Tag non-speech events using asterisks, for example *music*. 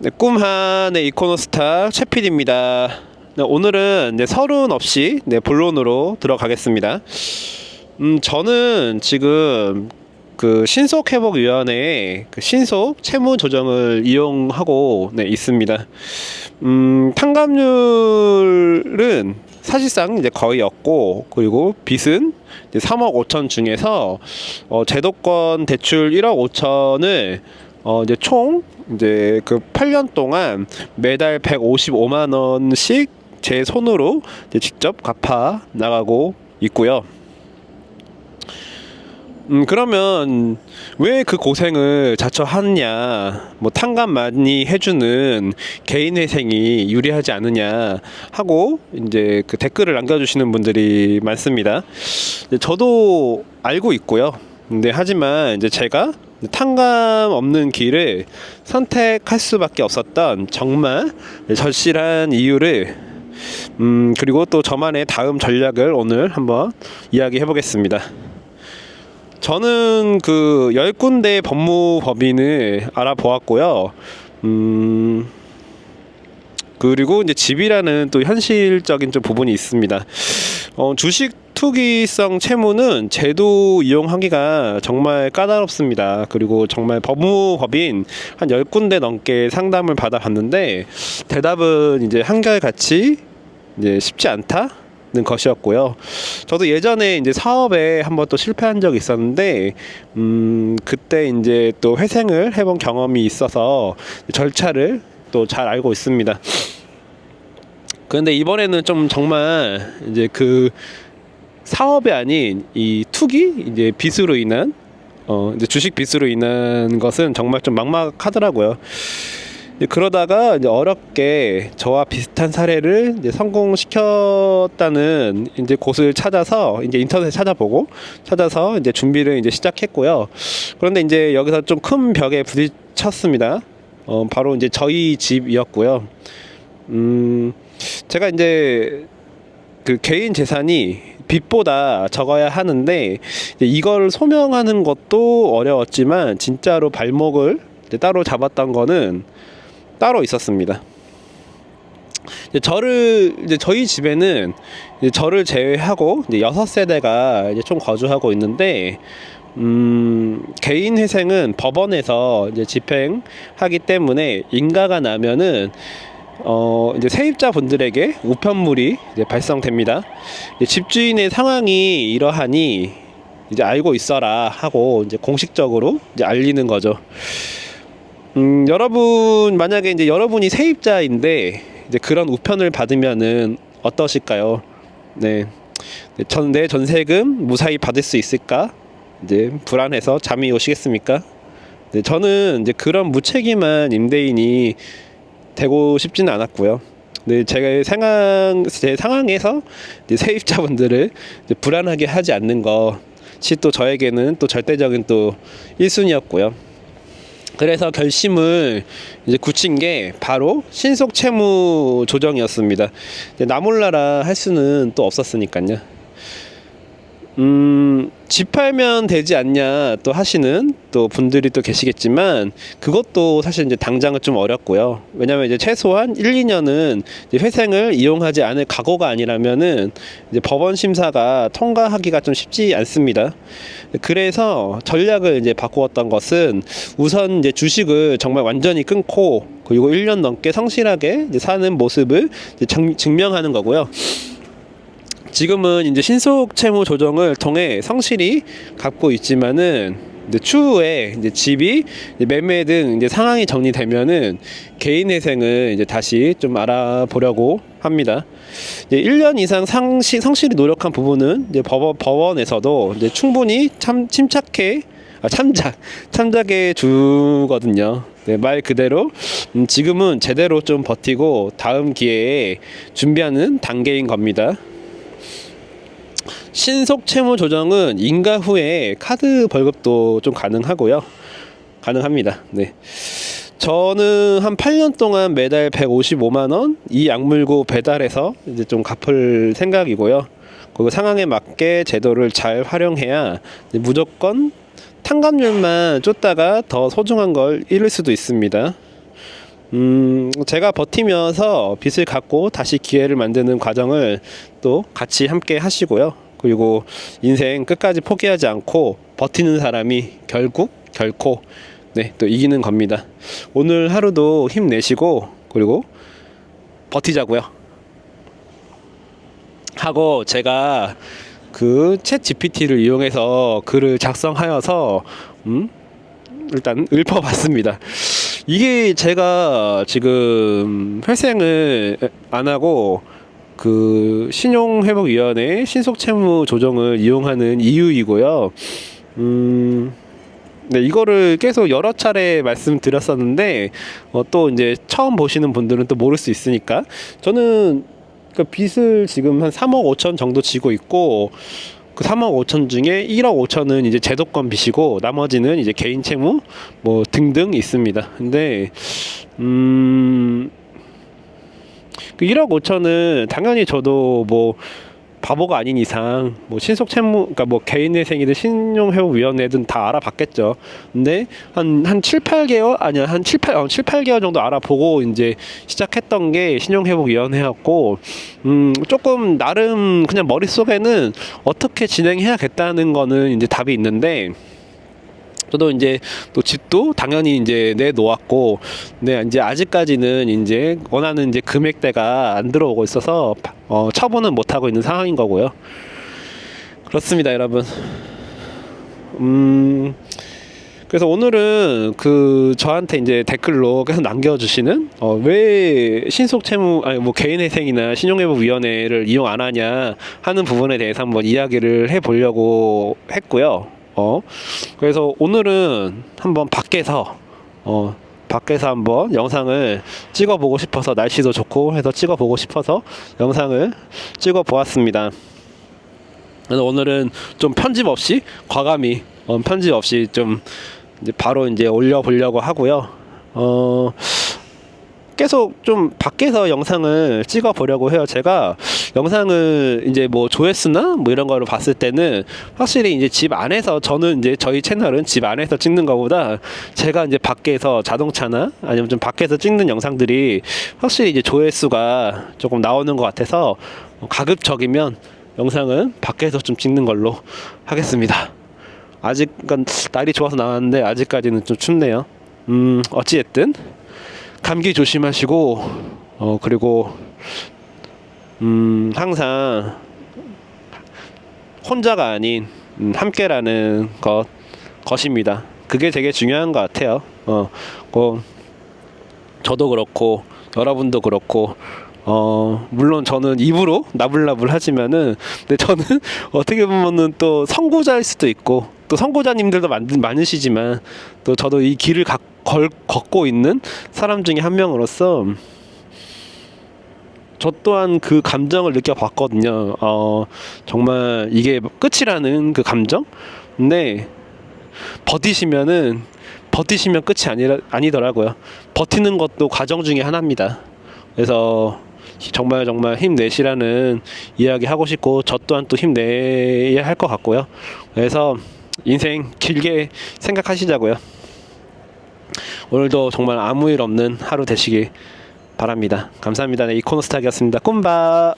네, 꿈한의 이코노스타 최필입니다. 네, 오늘은 네, 서른 없이 네, 본론으로 들어가겠습니다. 음, 저는 지금 그 신속회복위원회의 그 신속 채무 조정을 이용하고 네, 있습니다. 음, 탕감률은 사실상 이제 거의 없고 그리고 빚은 이제 3억 5천 중에서 어, 제도권 대출 1억 5천을 어, 이제 총 이제 그 8년 동안 매달 155만 원씩 제 손으로 이제 직접 갚아 나가고 있고요. 음 그러면 왜 그 고생을 자처하느냐 뭐 탕감 많이 해주는 개인 회생이 유리하지 않느냐 하고 이제 그 댓글을 남겨주시는 분들이 많습니다. 저도 알고 있고요. 근데 하지만 이제 제가 탕감 없는 길을 선택할 수밖에 없었던 정말 절실한 이유를 음 그리고 또 저만의 다음 전략을 오늘 한번 이야기해 보겠습니다. 저는 그 열 군데 법무법인을 알아보았고요. 음 그리고 이제 집이라는 또 현실적인 좀 부분이 있습니다. 어, 주식 투기성 채무는 제도 이용 하기가 정말 까다롭습니다. 그리고 정말 법무법인 한 10군데 넘게 상담을 받아봤는데 대답은 이제 한결같이 이제 쉽지 않다? 는 것이었고요. 저도 예전에 이제 사업에 한번 또 실패한 적이 있었는데, 음, 그때 이제 또 회생을 해본 경험이 있어서 절차를 또 잘 알고 있습니다. 그런데 이번에는 좀 정말 이제 그 사업이 아닌 이 투기 이제 빚으로 인한 어 이제 주식 빚으로 인한 것은 정말 좀 막막하더라고요. 그러다가 이제 어렵게 저와 비슷한 사례를 이제 성공시켰다는 이제 곳을 찾아서 이제 인터넷 찾아보고 찾아서 이제 준비를 이제 시작했고요. 그런데 이제 여기서 좀 큰 벽에 부딪혔습니다. 어 바로 이제 저희 집이었고요. 음 제가 이제 그 개인 재산이 빚보다 적어야 하는데 이걸 소명하는 것도 어려웠지만 진짜로 발목을 따로 잡았던 거는 따로 있었습니다. 이제 저를 이제 저희 집에는 이제 저를 제외하고 이제 여섯 세대가 이제 총 거주하고 있는데 음, 개인 회생은 법원에서 이제 집행하기 때문에 인가가 나면은 어, 이제 세입자 분들에게 우편물이 이제 발송됩니다. 이제 집주인의 상황이 이러하니 이제 알고 있어라 하고 이제 공식적으로 이제 알리는 거죠. 음, 여러분 만약에 이제 여러분이 세입자인데 이제 그런 우편을 받으면은 어떠실까요? 네. 네, 전, 내 전세금 무사히 받을 수 있을까? 이제 불안해서 잠이 오시겠습니까? 네, 저는 이제 그런 무책임한 임대인이 되고 싶지는 않았고요. 네, 제가 상황 제 상황에서 세입자분들을 불안하게 하지 않는 것이 또 저에게는 또 절대적인 또 1순위였고요. 그래서 결심을 이제 굳힌 게 바로 신속 채무 조정이었습니다. 이제 나 몰라라 할 수는 또 없었으니까요. 음, 집 팔면 되지 않냐 또 하시는 또 분들이 또 계시겠지만 그것도 사실 이제 당장은 좀 어렵고요. 왜냐면 이제 최소한 1, 2년은 이제 회생을 이용하지 않을 각오가 아니라면은 이제 법원 심사가 통과하기가 좀 쉽지 않습니다. 그래서 전략을 이제 바꾸었던 것은 우선 이제 주식을 정말 완전히 끊고 그리고 1년 넘게 성실하게 이제 사는 모습을 이제 증- 증명하는 거고요. 지금은 이제 신속 채무 조정을 통해 성실히 갚고 있지만은 이제 추후에 이제 집이 이제 매매 등 이제 상황이 정리되면은 개인 회생을 이제 다시 좀 알아보려고 합니다. 이제 1년 이상 상시, 성실히 노력한 부분은 이제 법원, 법원에서도 이제 충분히 참 침착해 아, 참작 *laughs* 참작해 주거든요. 네, 말 그대로 음, 지금은 제대로 좀 버티고 다음 기회에 준비하는 단계인 겁니다. 신속 채무 조정은 인가 후에 카드 벌금도 좀 가능하고요. 가능합니다. 네. 저는 한 8년 동안 매달 155만 원 이 약물고 배달해서 이제 좀 갚을 생각이고요. 그리고 상황에 맞게 제도를 잘 활용해야 무조건 탕감률만 쫓다가 더 소중한 걸 잃을 수도 있습니다. 음, 제가 버티면서 빚을 갚고 다시 기회를 만드는 과정을 또 같이 함께 하시고요. 그리고 인생 끝까지 포기하지 않고 버티는 사람이 결국 결코 네, 또 이기는 겁니다. 오늘 하루도 힘내시고 그리고 버티자고요. 하고 제가 그챗 GPT를 이용해서 글을 작성하여서 음? 일단 읊어봤습니다. 이게 제가 지금 회생을 안 하고 그 신용회복위원회 신속채무 조정을 이용하는 이유이고요. 음, 네, 이거를 계속 여러 차례 말씀드렸었는데 어, 또 이제 처음 보시는 분들은 또 모를 수 있으니까 저는 그 빚을 지금 한 3억 5천 정도 지고 있고 그 3억 5천 중에 1억 5천은 이제 제도권 빚이고 나머지는 이제 개인 채무 뭐 등등 있습니다. 근데 음. 그 1억 5천은 당연히 저도 뭐 바보가 아닌 이상 뭐 신속 채무 그러니까 뭐 개인회생이든 신용회복위원회든 다 알아봤겠죠. 근데 한 한 7, 8개월 아니야 한 7, 8 어, 7, 8개월 정도 알아보고 이제 시작했던 게 신용회복위원회였고 음 조금 나름 그냥 머릿속에는 어떻게 진행해야겠다는 거는 이제 답이 있는데 저도 이제 또 집도 당연히 이제 내놓았고, 네 이제 아직까지는 이제 원하는 이제 금액대가 안 들어오고 있어서 어, 처분은 못 하고 있는 상황인 거고요. 그렇습니다, 여러분. 음. 그래서 오늘은 그 저한테 이제 댓글로 계속 남겨주시는 어, 왜 신속 채무 아니 뭐 개인회생이나 신용회복위원회를 이용 안 하냐 하는 부분에 대해서 한번 이야기를 해보려고 했고요. 어 그래서 오늘은 한번 밖에서 어 밖에서 한번 영상을 찍어보고 싶어서 날씨도 좋고 해서 찍어보고 싶어서 영상을 찍어 보았습니다. 그래서 오늘은 좀 편집 없이 과감히 어, 편집 없이 좀 이제 바로 이제 올려 보려고 하고요. 어 계속 좀 밖에서 영상을 찍어 보려고 해요. 제가 영상을 이제 뭐 조회수나 뭐 이런 거를 봤을 때는 확실히 이제 집 안에서 저는 이제 저희 채널은 집 안에서 찍는 것보다 제가 이제 밖에서 자동차나 아니면 좀 밖에서 찍는 영상들이 확실히 이제 조회수가 조금 나오는 것 같아서 가급적이면 영상은 밖에서 좀 찍는 걸로 하겠습니다. 아직 그러니까 날이 좋아서 나왔는데 아직까지는 좀 춥네요. 음 어찌됐든 감기 조심하시고 어 그리고 음 항상 혼자가 아닌 음, 함께라는 것 것입니다. 그게 되게 중요한 것 같아요. 어, 그 저도 그렇고 여러분도 그렇고 어 물론 저는 입으로 나불나불 하지만은 근데 저는 *laughs* 어떻게 보면은 또 선구자일 수도 있고 또 선구자님들도 많, 많으시지만 또 저도 이 길을 가, 걸, 걷고 있는 사람 중에 한 명으로서 저 또한 그 감정을 느껴봤거든요. 어 정말 이게 끝이라는 그 감정. 근데 버티시면은 버티시면 끝이 아니라 아니더라고요. 버티는 것도 과정 중에 하나입니다. 그래서 정말 정말 힘내시라는 이야기 하고 싶고 저 또한 또 힘내야 할 것 같고요. 그래서 인생 길게 생각하시자고요. 오늘도 정말 아무 일 없는 하루 되시길 바랍니다. 감사합니다. 네, 이코노스탁이었습니다. 꿈바.